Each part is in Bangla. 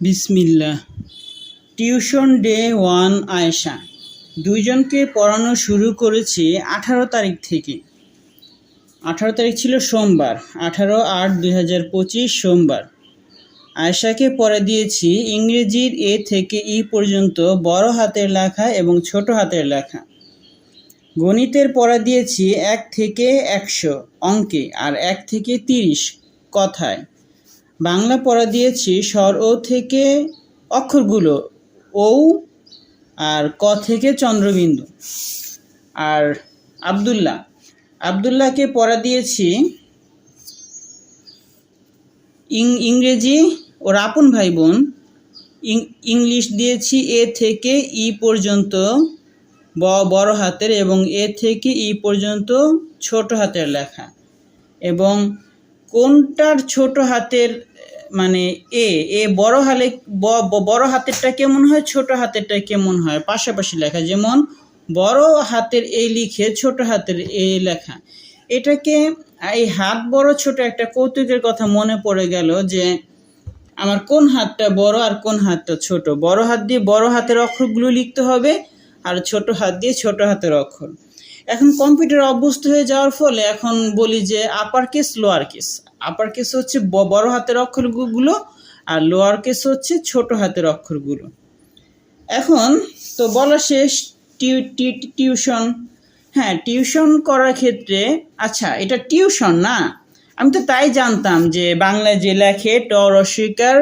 বিসমিল্লাহ। Tuition day one Ayesha. দুইজনকে পড়ানো শুরু করেছি আঠারো তারিখ থেকে। আঠারো তারিখ ছিল সোমবার, আঠারো আট দুই হাজার পঁচিশ সোমবার। আয়েশাকে পড়ে দিয়েছি ইংরেজির এ থেকে ই পর্যন্ত, বড় হাতের লেখা এবং ছোট হাতের লেখা। গণিতের পড়া দিয়েছি এক থেকে একশো অঙ্কে আর এক থেকে তিরিশ কথায়। বাংলা পড়া দিয়েছি স্বর ও থেকে অক্ষরগুলো ও আর ক থেকে চন্দ্রবিন্দু। আর আব্দুল্লাহ, আব্দুল্লাহকে পড়া দিয়েছি ইংরেজি ওর আপন ভাই বোন ইংলিশ দিয়েছি এ থেকে ই পর্যন্ত ব- বড় হাতের এবং এ থেকে ই পর্যন্ত ছোট হাতের লেখা। এবং কোনটার ছোট হাতের মানে এ এ বড় হালে বড় হাতেরটা কেমন হয়, ছোট হাতেরটা কেমন হয়? পাশাপাশি লেখা, যেমন বড় হাতের এ লিখে ছোট হাতের এ লেখা। এটাকে, এই হাত বড়, ছোট একটা কৌতুকের কথা মনে পড়ে গেল যে, আমার কোন হাতটা বড় আর কোন হাতটা ছোট? বড় হাত দিয়ে বড় হাতের অক্ষরগুলো লিখতে হবে আর ছোট হাত দিয়ে ছোট হাতের অক্ষর। এখন কম্পিউটার অভ্যস্ত হয়ে যাওয়ার ফলে এখন বলি যে upper case lower case upper case হচ্ছে বড় হাতের অক্ষরগুলো আর লোয়ার কেস হচ্ছে ছোট হাতের অক্ষরগুলো। এখন তো বলা শেষ টিউশন। হ্যাঁ টিউশন করার ক্ষেত্রে আচ্ছা এটা টিউশন না। আমি তো তাই জানতাম যে বাংলায় যে লেখে, ট রসিকার,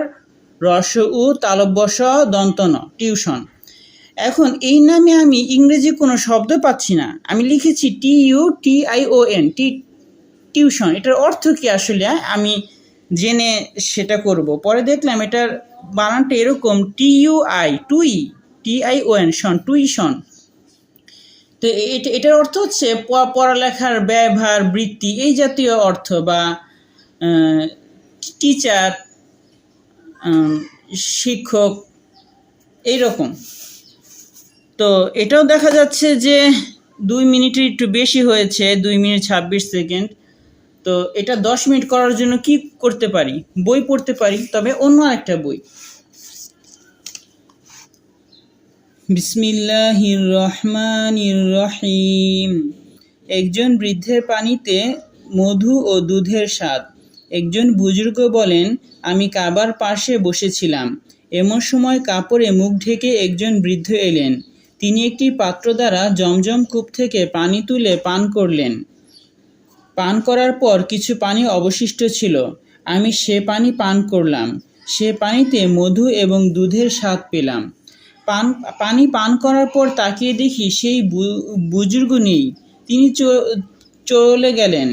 রস উ তালব্যস দন্তন টিউশন। এখন এই নামে আমি ইংরেজি কোনো শব্দ পাচ্ছি না। আমি লিখেছি T U T I O N T tuition. এটার অর্থ কি আসলে? আমি জেনে সেটা করব। পরে দেখলাম এটার বানানটা এরকম টি ইউ আই টুই টি আই ও এন শন, টুইশন। তো এটা এটার অর্থ হচ্ছে পড়ালেখার ব্যবহার বৃত্তি এই জাতীয় অর্থ বা টিচার শিক্ষক, এইরকম। তো এটাও দেখা যাচ্ছে যে দুই মিনিটের একটু বেশি হয়েছে, দুই মিনিট ছাব্বিশ সেকেন্ড। তো এটা দশ মিনিট করার জন্য কি করতে পারি? বই পড়তে পারি, তবে অন্য একটা বই। বিসমিল্লাহির রহমানির রহিম একজন বৃদ্ধের পানিতে মধু ও দুধের স্বাদ। একজন বুজুর্গ বলেন, আমি কাবার পাশে বসেছিলাম। এমন সময় কাপড়ে মুখ ঢেকে একজন বৃদ্ধ এলেন। তিনি একটি পাত্র দ্বারা জমজম কূপ থেকে পানি তুলে পান করলেন। পান করার পর কিছু পানি অবশিষ্ট ছিল। আমি সে পানি পান করলাম। সে পানিতে মধু এবং দুধের স্বাদ পেলাম। পান, পানি পান করার পর তাকিয়ে দেখি সেই বুজুর্গ নেই। তিনি চলে গেলেন।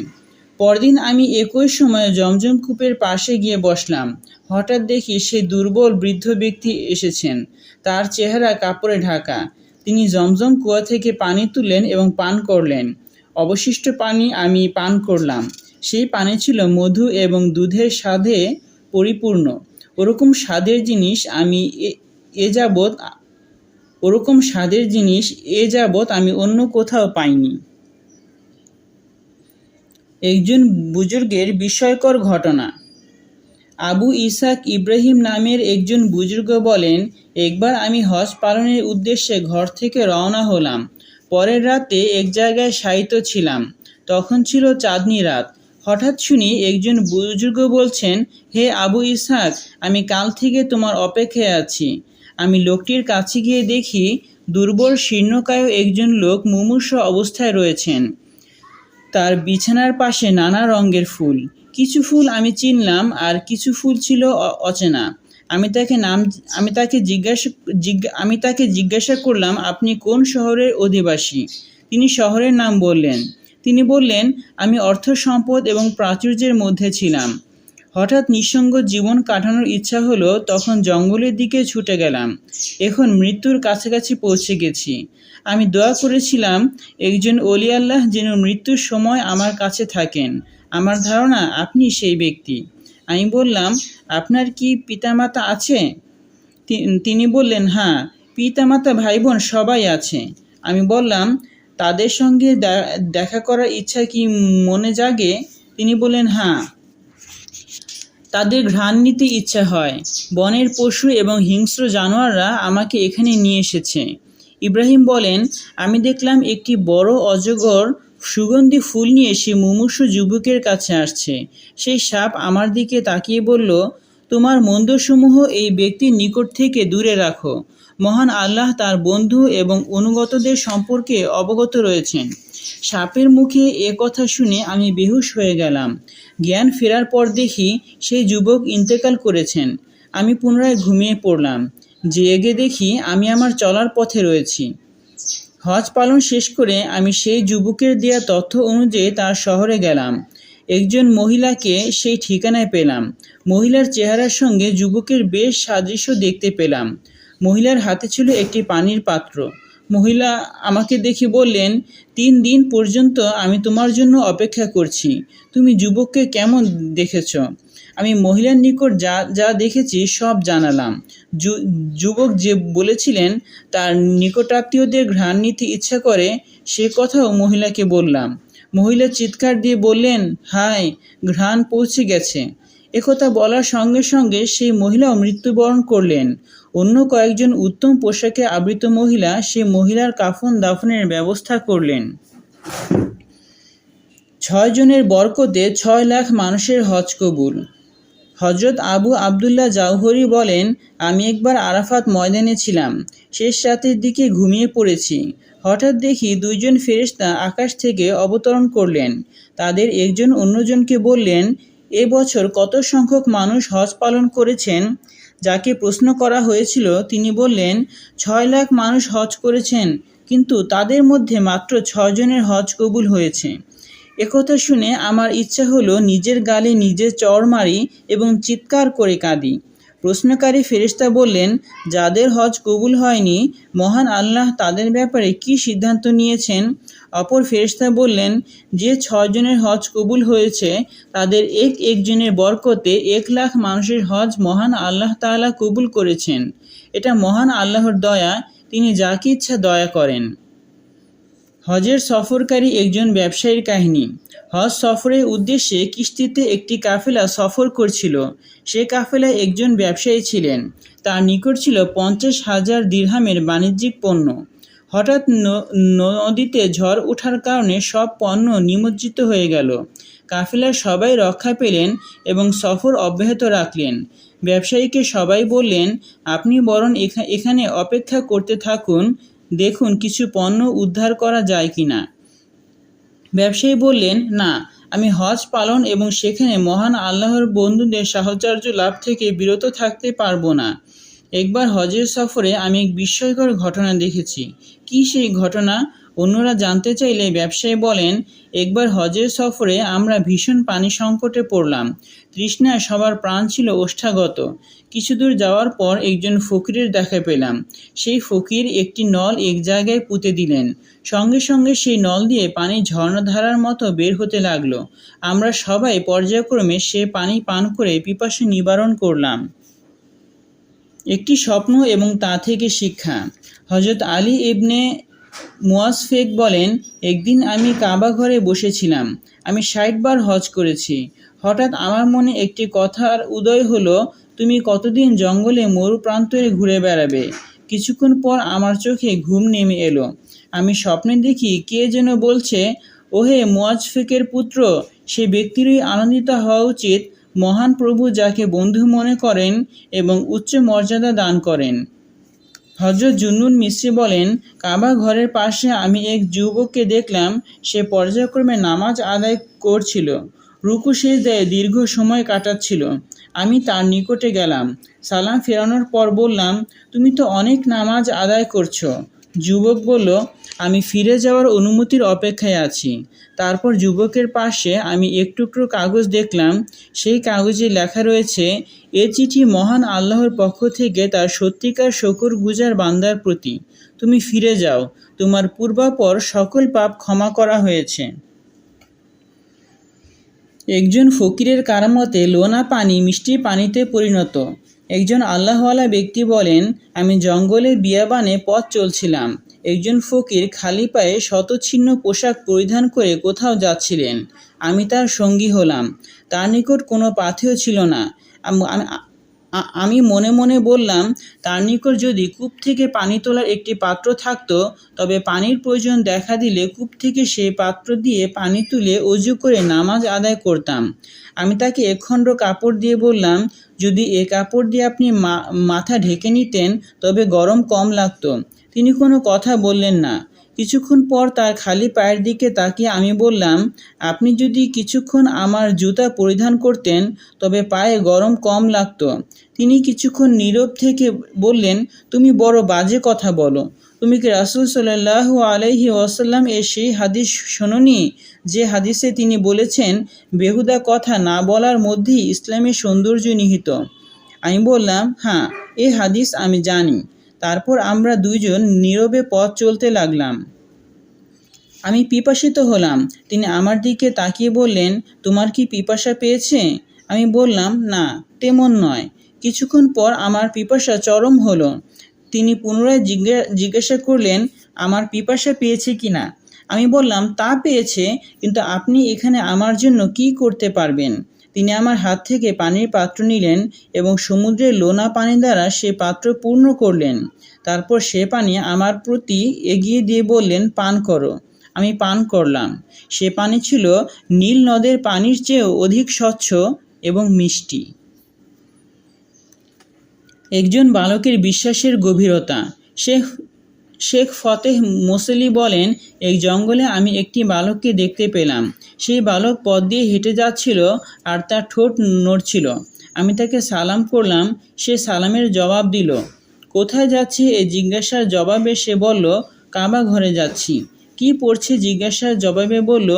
পরদিন আমি একই সময়ে জমজম কূপের পাশে গিয়ে বসলাম। হঠাৎ দেখি সেই দুর্বল বৃদ্ধ ব্যক্তি এসেছেন। তার চেহারা কাপড়ে ঢাকা। তিনি জমজম কুয়া থেকে পানি তুললেন এবং পান করলেন। অবশিষ্ট পানি আমি পান করলাম। সেই পানি ছিল মধু এবং দুধের স্বাদে পরিপূর্ণ। ওরকম স্বাদের জিনিস আমি এ- এ যাবৎ ওরকম স্বাদের জিনিস এ যাবৎ আমি অন্য কোথাও পাইনি। একজন বুজুর্গের বিস্ময়কর ঘটনা। আবু ইসাক ইব্রাহিম নামের একজন বুজুর্গ বলেন, একবার আমি হজ পালনের উদ্দেশ্যে ঘর থেকে রওনা হলাম। পরের রাতে এক জায়গায় শায়িত ছিলাম। তখন ছিল চাঁদনি রাত। হঠাৎ শুনি একজন বুজুর্গ বলছেন, হে আবু ইসাক, আমি কাল থেকে তোমার অপেক্ষায় আছি। আমি লোকটির কাছে গিয়ে দেখি দুর্বল শীর্ণকায় একজন লোক মুমূর্ষ অবস্থায় রয়েছেন। তার বিছানার পাশে নানা রঙের ফুল। কিছু ফুল আমি চিনলাম আর কিছু ফুল ছিল অচেনা। আমি তাকে নাম আমি তাকে জিজ্ঞাসা, জিজ্ঞা- আমি তাকে জিজ্ঞাসা করলাম, আপনি কোন শহরের অধিবাসী? তিনি শহরের নাম বললেন। তিনি বললেন, আমি অর্থ সম্পদ এবং প্রাচুর্যের মধ্যে ছিলাম। হঠাৎ নিঃসঙ্গ জীবন কাটানোর ইচ্ছা হলো, তখন জঙ্গলের দিকে ছুটে গেলাম। এখন মৃত্যুর কাছাকাছি পৌঁছে গেছি। আমি দোয়া করেছিলাম, একজন অলি আল্লাহ যেন মৃত্যুর সময় আমার কাছে থাকেন। আমার ধারণা আপনি সেই ব্যক্তি। আমি বললাম, আপনার কি পিতামাতা আছে? তিনি বললেন হ্যাঁ পিতামাতা ভাই বোন সবাই আছে। আমি বললাম, তাদের সঙ্গে দেখা করার ইচ্ছা কি মনে জাগে? তিনি বললেন হ্যাঁ তাদের ঘ্রাণ নিতে ইচ্ছা হয়। বনের পশু এবং হিংস্র জানোয়াররা আমাকে এখানে নিয়ে এসেছে। ইব্রাহিম বলেন, আমি দেখলাম একটি বড় অজগর সুগন্ধি ফুল নিয়ে সে মুমূর্ষু যুবকের কাছে আসছে। সেই সাপ আমার দিকে তাকিয়ে বলল, তোমার মন্দসমূহ এই ব্যক্তির নিকট থেকে দূরে রাখো। মহান আল্লাহ তার বন্ধু এবং অনুগতদের সম্পর্কে অবগত রয়েছেন। সাপের মুখে এ কথা শুনে আমি বেহুশ হয়ে গেলাম। জ্ঞান ফেরার পর দেখি সেই যুবক ইন্তেকাল করেছেন। আমি পুনরায় ঘুমিয়ে পড়লাম। জেগে দেখি আমি আমার চলার পথে রয়েছি। হজ পালন শেষ করে আমি সেই যুবকের দেওয়া তথ্য অনুযায়ী তার শহরে গেলাম। একজন মহিলাকে সেই ঠিকানায় পেলাম। মহিলার চেহারার সঙ্গে যুবকের বেশ সাদৃশ্য দেখতে পেলাম। মহিলার হাতে ছিল একটি পানির পাত্র। মহিলা আমাকে দেখে বললেন, তিন দিন পর্যন্ত আমি তোমার জন্য অপেক্ষা করছি। তুমি যুবককে কেমন দেখেছ? আমি মহিলার নিকট যা যা দেখেছি সব জানালাম। যুবক যে বলেছিলেন, তার নিকটাত্মীয়দের ঘ্রাণ নিতে ইচ্ছা করে, সে কথাও মহিলাকে বললাম। মহিলা চিৎকার দিয়ে বললেন, হায়, ঘ্রাণ পৌঁছে গেছে। একথা বলার সঙ্গে সঙ্গে সেই মহিলাও মৃত্যুবরণ করলেন। অন্য কয়েকজন উত্তম পোশাকে আবৃত মহিলা সেই মহিলার কাফন দাফনের ব্যবস্থা করলেন। ছয় জনের বরকতে ছয় লাখ মানুষের হজ কবুল। হজরত আবু আবদুল্লাহ জাওহরি বলেন, আমি একবার আরাফাত ময়দানে ছিলাম। শেষ রাতের দিকে ঘুমিয়ে পড়েছি। হঠাৎ দেখি দুইজন ফেরেশতা আকাশ থেকে অবতরণ করলেন। তাদের একজন অন্যজনকে বললেন এ বছর কত সংখ্যক মানুষ হজ পালন করেছেন? যাকে প্রশ্ন করা হয়েছিল, তিনি বললেন, ছয় লাখ মানুষ হজ করেছেন, কিন্তু তাদের মধ্যে মাত্র ছজনের হজ কবুল হয়েছে। একথা শুনে আমার ইচ্ছা হলো নিজের গালে নিজে চড় মারি এবং চিৎকার করে কাঁদি। প্রশ্নকারী ফেরেশতা বললেন, যাদের হজ কবুল হয়নি, মহান আল্লাহ তাদের ব্যাপারে কি সিদ্ধান্ত নিয়েছেন? অপর ফেরেশতা বললেন, যে ছজনের হজ কবুল হয়েছে, তাদের এক একজনের বরকতে এক লাখ মানুষের হজ মহান আল্লাহ তাআলা কবুল করেছেন। এটা মহান আল্লাহর দয়া, তিনি যাকে ইচ্ছা দয়া করেন। হজের সফরকারী একজন ব্যবসায়ীর কাহিনী। হজ সফরের উদ্দেশ্যে কিস্তিতে একটি কাফেলা সফর করছিল। সে কাফেলায় একজন ব্যবসায়ী ছিলেন। তার নিকট ছিল পঞ্চাশ হাজার দিরহামের বাণিজ্যিক পণ্য। হঠাৎ নদীতে ঝড় ওঠার কারণে সব পণ্য নিমজ্জিত হয়ে গেল। কাফেলার সবাই রক্ষা পেলেন এবং সফর অব্যাহত রাখলেন। ব্যবসায়ীকে সবাই বললেন, আপনি বরং এখানে অপেক্ষা করতে থাকুন। দেখুন, কিছু পণ্য উদ্ধার করা যায় কি না? ব্যবসায়ী বললেন, না, আমি হজ পালন এবং সেখানে মহান আল্লাহর বন্ধুদের সাহচর্য লাভ থেকে বিরত থাকতে পারব না। একবার হজের সফরে আমি এক বিস্ময়কর ঘটনা দেখেছি। কি সেই ঘটনা? অন্যরা জানতে চাইলে ব্যবসায়ী বলেন, একবার হজের সফরে আমরা ভীষণ পানি সংকটে পড়লাম। তৃষ্ণায় সবার প্রাণ ছিল ওষ্ঠাগত। কিছু দূর যাওয়ার পর একজন ফকিরের দেখা পেলাম। সেই ফকির একটি নল এক জায়গায় পুঁতে দিলেন। সঙ্গে সঙ্গে সেই নল দিয়ে পানি ঝর্ণাধারার মতো বের হতে লাগল। আমরা সবাই পর্যায়ক্রমে সে পানি পান করে পিপাসা নিবারণ করলাম। একটি স্বপ্ন এবং তা থেকে শিক্ষা। হজরত আলী ইবনে মুয়াসফেক বলেন, একদিন আমি কাবা ঘরে বসেছিলাম। আমি ষাট বার হজ করেছি। হঠাৎ আমার মনে একটি কথার উদয় হলো, তুমি কতদিন জঙ্গলে মরু প্রান্তরে ঘুরে বেড়াবে? কিছুক্ষণ পর আমার চোখে ঘুম নেমে এলো। আমি স্বপ্নে দেখি কে যেন বলছে, ওহে মুয়াজফেকের পুত্র, সে ব্যক্তিরই আনন্দিত হওয়া উচিত। মহান প্রভু যাকে বন্ধু মনে করেন এবং উচ্চ মর্যাদা দান করেন। হজরত জুনুন মিস্ত্রি বলেন, কাবা ঘরের পাশে আমি এক যুবককে দেখলাম, সে পর্যায়ক্রমে নামাজ আদায় করছিল। রুকু সেজদায় দীর্ঘ সময় কাটাচ্ছিল। আমি তার নিকটে গেলাম। সালাম ফেরানোর পর বললাম, তুমি তো অনেক নামাজ আদায় করছ। যুবক বলল আমি ফিরে যাওয়ার অনুমতির অপেক্ষায় আছি। তারপর যুবকের পাশে আমি এক টুকরো কাগজ দেখলাম। সেই কাগজে লেখা রয়েছে, এ চিঠি মহান আল্লাহর পক্ষ থেকে তার সত্যিকার শকর গুজার বান্দার প্রতি। তুমি ফিরে যাও। তোমার পূর্বাপর সকল পাপ ক্ষমা করা হয়েছে। একজন ফকিরের কারামতে লোনা পানি মিষ্টি পানিতে পরিণত। একজন আল্লাহওয়ালা ব্যক্তি বলেন, আমি জঙ্গলে বিয়াবানে পথ চলছিলাম। একজন ফকির খালি পায়ে শতচ্ছিন্ন পোশাক পরিধান করে কোথাও যাচ্ছিলেন। আমি তার সঙ্গী হলাম। তার নিকট কোনো পাথেয় ছিল না। আম- মনে মনে বললাম, তার নিকট যদি কূপ থেকে পানি তোলার একটি পাত্র থাকতো, তবে পানির প্রয়োজন দেখা দিলে কূপ থেকে সেই পাত্র দিয়ে পানি তুলে অজু করে নামাজ আদায় করতাম। আমি তাকে একখণ্ড কাপড় দিয়ে বললাম, যদি এ কাপড় দিয়ে আপনি মাথা ঢেকে নিতেন, তবে গরম কম লাগতো। তিনি কোনো কথা বললেন না। কিছুক্ষণ পর তার খালি পায়ের দিকে তাকিয়ে আমি বললাম, আপনি যদি কিছুক্ষণ আমার জুতা পরিধান করতেন, তবে পায়ে গরম কম লাগতো। তিনি কিছুক্ষণ নীরব থেকে বললেন, তুমি বড় বাজে কথা বলো। তুমি কি রাসুল সাল্লাহ আলাইহি ওয়াসাল্লাম এর সেই হাদিস শোনোনি, যে হাদিসে তিনি বলেছেন, বেহুদা কথা না বলার মধ্যেই ইসলামের সৌন্দর্য নিহিত? আমি বললাম হ্যাঁ এ হাদিস আমি জানি। তারপর আমরা দুইজন নীরবে পথ চলতে লাগলাম। আমি পিপাসিত হলাম। তিনি আমার দিকে তাকিয়ে বললেন, তোমার কি পিপাসা পেয়েছে? আমি বললাম, না, তেমন নয়। কিছুক্ষণ পর আমার পিপাসা চরম হলো। তিনি পুনরায় জিজ্ঞা- জিজ্ঞাসা করলেন, আমার পিপাসা পেয়েছে কিনা আমি বললাম, তা পেয়েছে, কিন্তু আপনি এখানে আমার জন্য কি করতে পারবেন? তিনি আমার হাত থেকে পানির পাত্র নিলেন এবং সমুদ্রের লোনা পানি দ্বারা সে পাত্র পূর্ণ করলেন। তারপর সে পানি আমার প্রতি এগিয়ে দিয়ে বললেন, পান করো। আমি পান করলাম। সে পানি ছিল নীল নদের পানির চেয়েও অধিক স্বচ্ছ এবং মিষ্টি। একজন বালকের বিশ্বাসের গভীরতা। শেখ শেখ ফতেহ মোসলি বলেন, এই জঙ্গলে আমি একটি বালককে দেখতে পেলাম। সেই বালক পথ দিয়ে হেঁটে যাচ্ছিল আর তার ঠোঁট নড়ছিল। আমি তাকে সালাম করলাম। সে সালামের জবাব দিল, কোথায় যাচ্ছে? এই জিজ্ঞাসার জবাবে সে বলল, কাবা ঘরে যাচ্ছি। কি পড়ছে? জিজ্ঞাসার জবাবে বলল,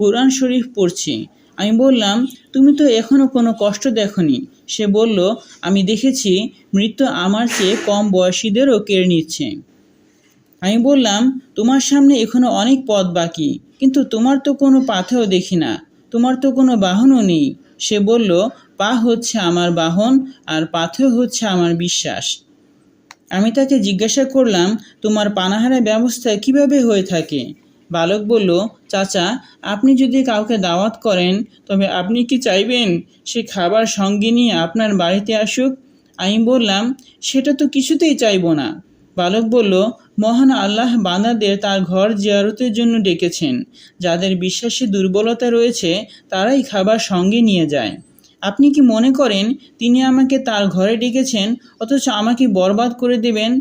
কোরআন শরীফ পড়ছি। আমি বললাম, তুমি তো এখনও কোনো কষ্ট দেখনি। সে বলল, আমি দেখেছি মৃত্যু আমার চেয়ে কম বয়সীদেরও কেড়ে নিচ্ছে। আমি বললাম, তোমার সামনে এখনও অনেক পথ বাকি, কিন্তু তোমার তো কোনো পাথেও দেখি না, তোমার তো কোনো বাহনও নেই। সে বলল, পা হচ্ছে আমার বাহন আর পাথেও হচ্ছে আমার বিশ্বাস। আমি তাকে জিজ্ঞাসা করলাম, তোমার পানাহারা ব্যবস্থা কীভাবে হয়ে থাকে? বালক বলল, চাচা, আপনি যদি কাউকে দাওয়াত করেন, তবে আপনি কি চাইবেন সে খাবার সঙ্গে নিয়ে আপনার বাড়িতে আসুক? আমি বললাম, সেটা তো কিছুতেই চাইব না। বালক বলল, মহান আল্লাহ বান্দাদের তার ঘর জিয়ারতের জন্য ডেকেছেন। যাদের বিশ্বাসী দুর্বলতা রয়েছে, তারাই খাবার সঙ্গে নিয়ে যায়। আপনি কি মনে করেন, তিনি আমাকে তার ঘরে ডেকেছেন, অথচ আমাকে বরবাদ করে দেবেন?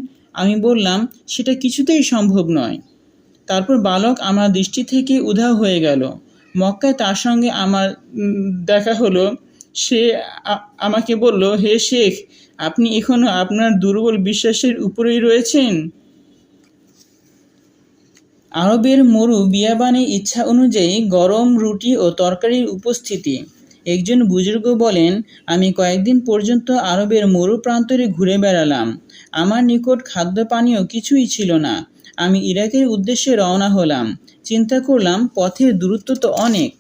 আমি বললাম, সেটা কিছুতেই সম্ভব নয়। তারপর বালক আমার দৃষ্টি থেকে উধাও হয়ে গেল। মক্কায় তার সঙ্গে আমার দেখা হলো। সে আমাকে বলল, হে শেখ আপনি এখনও আপনার দুর্বল বিশ্বাসের উপরেই রয়েছেন? আরবের মরু বিয়াবানের ইচ্ছা অনুযায়ী গরম রুটি ও তরকারির উপস্থিতি। একজন বুজুর্গ বলেন, আমি কয়েকদিন পর্যন্ত আরবের মরু প্রান্তরে ঘুরে বেড়ালাম। আমার নিকট খাদ্য পানীয় কিছুই ছিল না। আমি ইরাকের উদ্দেশ্যে রওনা হলাম। চিন্তা করলাম, পথের দূরত্ব তো অনেক।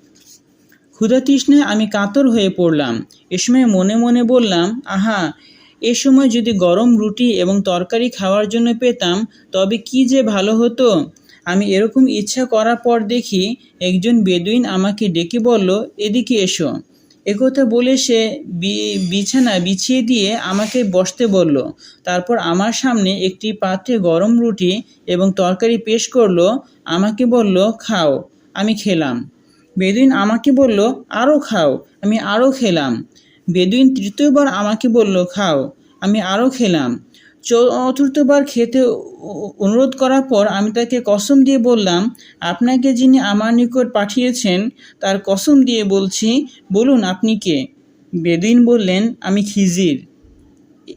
ক্ষুধাতৃষ্ণায় আমি কাতর হয়ে পড়লাম। এ সময় মনে মনে বললাম, আহা এ সময় যদি গরম রুটি এবং তরকারি খাওয়ার জন্য পেতাম, তবে কি যে ভালো হতো? আমি এরকম ইচ্ছা করার পর দেখি একজন বেদুইন আমাকে ডেকে বলল, এদিকে এসো। একথা বলে সে বিছানা বিছিয়ে দিয়ে আমাকে বসতে বলল। তারপর আমার সামনে একটি পাত্রে গরম রুটি এবং তরকারি পেশ করল, আমাকে বলল, খাও, আমি খেলাম। বেদুইন আমাকে বলল আরও খাও, আমি আরও খেলাম। বেদুইন তৃতীয়বার আমাকে বলল, খাও, আমি আরও খেলাম। চতুর্থবার খেতে অনুরোধ করার পর আমি তাকে কসম দিয়ে বললাম, আপনাকে যিনি আমার নিকট পাঠিয়েছেন, তার কসম দিয়ে বলছি, বলুন আপনি কে? বেদুইন বললেন, আমি খিজির।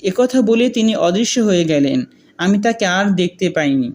একথা বলে তিনি অদৃশ্য হয়ে গেলেন। আমি তাকে আর দেখতে পাইনি।